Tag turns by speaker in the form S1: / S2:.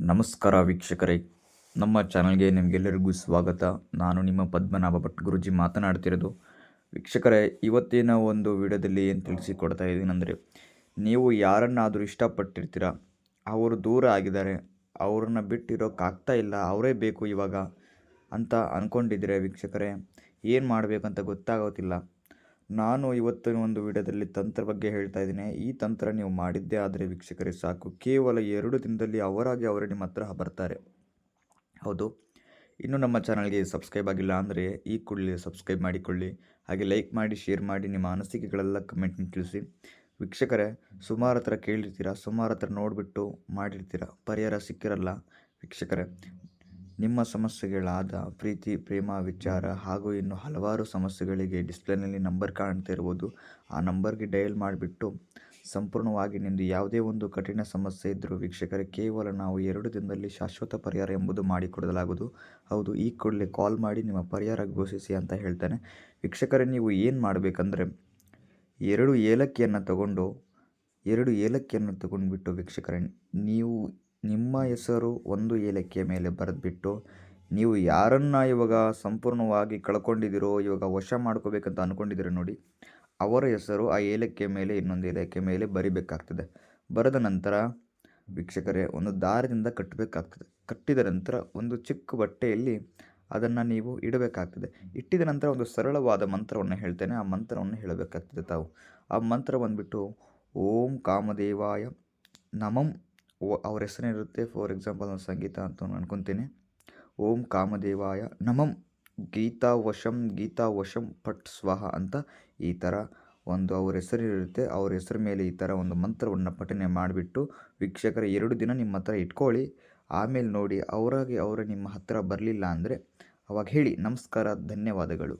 S1: ನಮಸ್ಕಾರ ವೀಕ್ಷಕರೇ. ನಮ್ಮ ಚಾನಲ್ಗೆ ನಿಮಗೆಲ್ಲರಿಗೂ ಸ್ವಾಗತ. ನಾನು ನಿಮ್ಮ ಪದ್ಮನಾಭ ಭಟ್ ಗುರುಜಿ ಮಾತನಾಡ್ತಿರೋದು. ವೀಕ್ಷಕರೇ, ಇವತ್ತಿನ ಒಂದು ವಿಡಿಯೋದಲ್ಲಿ ಏನು ತಿಳಿಸಿಕೊಡ್ತಾ ಇದ್ದೀನಂದರೆ ನೀವು ಯಾರನ್ನಾದರೂ ಇಷ್ಟಪಟ್ಟಿರ್ತೀರ? ಅವರು ದೂರ ಆಗಿದ್ದಾರೆ. ಅವ್ರನ್ನ ಬಿಟ್ಟಿರೋಕ್ಕಾಗ್ತಾ ಇಲ್ಲ. ಅವರೇ ಬೇಕು ಇವಾಗ ಅಂತ ಅಂದ್ಕೊಂಡಿದ್ದೀರ ವೀಕ್ಷಕರೇ? ಏನು ಮಾಡಬೇಕಂತ ಗೊತ್ತಾಗೋತಿಲ್ಲ ನಾನು ಇವತ್ತಿನ ಒಂದು ವಿಡಿಯೋದಲ್ಲಿ ತಂತ್ರ ಬಗ್ಗೆ ಹೇಳ್ತಾ ಇದ್ದೀನಿ. ಈ ತಂತ್ರ ನೀವು ಮಾಡಿದ್ದೇ ಆದರೆ ವೀಕ್ಷಕರೇ ಸಾಕು. ಕೇವಲ ಎರಡು ದಿನದಲ್ಲಿ ಅವರಾಗಿ ಅವರು ನಿಮ್ಮ ಹತ್ರ ಬರ್ತಾರೆ. ಹೌದು. ಇನ್ನು ನಮ್ಮ ಚಾನಲ್ಗೆ ಸಬ್ಸ್ಕ್ರೈಬ್ ಆಗಿಲ್ಲ ಅಂದರೆ ಈ ಕೂಡಲೇ ಸಬ್ಸ್ಕ್ರೈಬ್ ಮಾಡಿಕೊಳ್ಳಿ. ಹಾಗೆ ಲೈಕ್ ಮಾಡಿ, ಶೇರ್ ಮಾಡಿ, ನಿಮ್ಮ ಅನಿಸಿಕೆಗಳೆಲ್ಲ ಕಮೆಂಟ್ನ ತಿಳಿಸಿ. ವೀಕ್ಷಕರೇ, ಸುಮಾರು ಹತ್ರ ಕೇಳಿರ್ತೀರಾ? ಸುಮಾರು ಹತ್ರ ನೋಡಿಬಿಟ್ಟು ಮಾಡಿರ್ತೀರ? ಪರಿಹಾರ ಸಿಕ್ಕಿರಲ್ಲ? ವೀಕ್ಷಕರೇ ನಿಮ್ಮ ಸಮಸ್ಯೆಗಳಾದ ಪ್ರೀತಿ, ಪ್ರೇಮ, ವಿಚಾರ ಹಾಗೂ ಇನ್ನು ಹಲವಾರು ಸಮಸ್ಯೆಗಳಿಗೆ ಡಿಸ್ಪ್ಲೇನಲ್ಲಿ ನಂಬರ್ ಕಾಣ್ತಾ ಇರ್ಬೋದು ಆ ನಂಬರ್ಗೆ ಡಯಲ್ ಮಾಡಿಬಿಟ್ಟು ಸಂಪೂರ್ಣವಾಗಿ ನಿಮ್ಮದು ಯಾವುದೇ ಒಂದು ಕಠಿಣ ಸಮಸ್ಯೆ ಇದ್ದರೂ ವೀಕ್ಷಕರೇ ಕೇವಲ ನಾವು ಎರಡು ದಿನದಲ್ಲಿ ಶಾಶ್ವತ ಪರಿಹಾರ ಎಂಬುದು ಮಾಡಿಕೊಡಲಾಗುವುದು. ಹೌದು, ಈ ಕೂಡಲೇ ಕಾಲ್ ಮಾಡಿ ನಿಮ್ಮ ಪರಿಹಾರ ಘೋಷಿಸಿ ಅಂತ ಹೇಳ್ತಾನೆ. ವೀಕ್ಷಕರೇ, ನೀವು ಏನು ಮಾಡಬೇಕಂದ್ರೆ ಎರಡು ಏಲಕ್ಕಿಯನ್ನು ತಗೊಂಡು, ಎರಡು ಏಲಕ್ಕಿಯನ್ನು ತಗೊಂಡ್ಬಿಟ್ಟು ವೀಕ್ಷಕರೇ, ನೀವು ನಿಮ್ಮ ಹೆಸರು ಒಂದು ಏಲಕ್ಕಿಯ ಮೇಲೆ ಬರೆದ್ಬಿಟ್ಟು, ನೀವು ಯಾರನ್ನು ಇವಾಗ ಸಂಪೂರ್ಣವಾಗಿ ಕಳ್ಕೊಂಡಿದ್ದೀರೋ, ಇವಾಗ ವಶ ಮಾಡ್ಕೋಬೇಕಂತ ಅಂದ್ಕೊಂಡಿದ್ದೀರೋ ನೋಡಿ, ಅವರ ಹೆಸರು ಆ ಏಲಕ್ಕಿಯ ಮೇಲೆ ಇನ್ನೊಂದು ಏಲಕ್ಕಿಯ ಮೇಲೆ ಬರಿಬೇಕಾಗ್ತದೆ. ಬರೆದ ನಂತರ ವೀಕ್ಷಕರೇ, ಒಂದು ದಾರದಿಂದ ಕಟ್ಟಬೇಕಾಗ್ತದೆ. ಕಟ್ಟಿದ ನಂತರ ಒಂದು ಚಿಕ್ಕ ಬಟ್ಟೆಯಲ್ಲಿ ಅದನ್ನು ನೀವು ಇಡಬೇಕಾಗ್ತದೆ. ಇಟ್ಟಿದ ನಂತರ ಒಂದು ಸರಳವಾದ ಮಂತ್ರವನ್ನು ಹೇಳ್ತೇನೆ. ಆ ಮಂತ್ರವನ್ನು ಹೇಳಬೇಕಾಗ್ತದೆ ತಾವು. ಆ ಮಂತ್ರ ಬಂದುಬಿಟ್ಟು, ಓಂ ಕಾಮದೇವಾಯ ನಮಂ. ಓ, ಅವ್ರ ಹೆಸರೇನಿರುತ್ತೆ ಫಾರ್ ಎಕ್ಸಾಂಪಲ್ ಸಂಗೀತ ಅಂತ ಅನ್ಕೊತೀನಿ. ಓಂ ಕಾಮದೇವಾಯ ನಮಂ. ಗೀತಾ ವಶಂ ಗೀತಾ ವಶಂ ಪಟ್ ಸ್ವಾಹ ಅಂತ ಈ ಥರ ಒಂದು ಅವ್ರ ಹೆಸರಿರುತ್ತೆ ಅವ್ರ ಹೆಸರು ಮೇಲೆ ಈ ಥರ ಒಂದು ಮಂತ್ರವನ್ನು ಪಠನೆ ಮಾಡಿಬಿಟ್ಟು ವೀಕ್ಷಕರ ಎರಡು ದಿನ ನಿಮ್ಮ ಹತ್ರ ಇಟ್ಕೊಳ್ಳಿ. ಆಮೇಲೆ ನೋಡಿ, ಅವರಾಗಿ ಅವರ ನಿಮ್ಮ ಹತ್ತಿರ ಬರಲಿಲ್ಲ ಅಂದರೆ ಅವಾಗ ಹೇಳಿ. ನಮಸ್ಕಾರ, ಧನ್ಯವಾದಗಳು.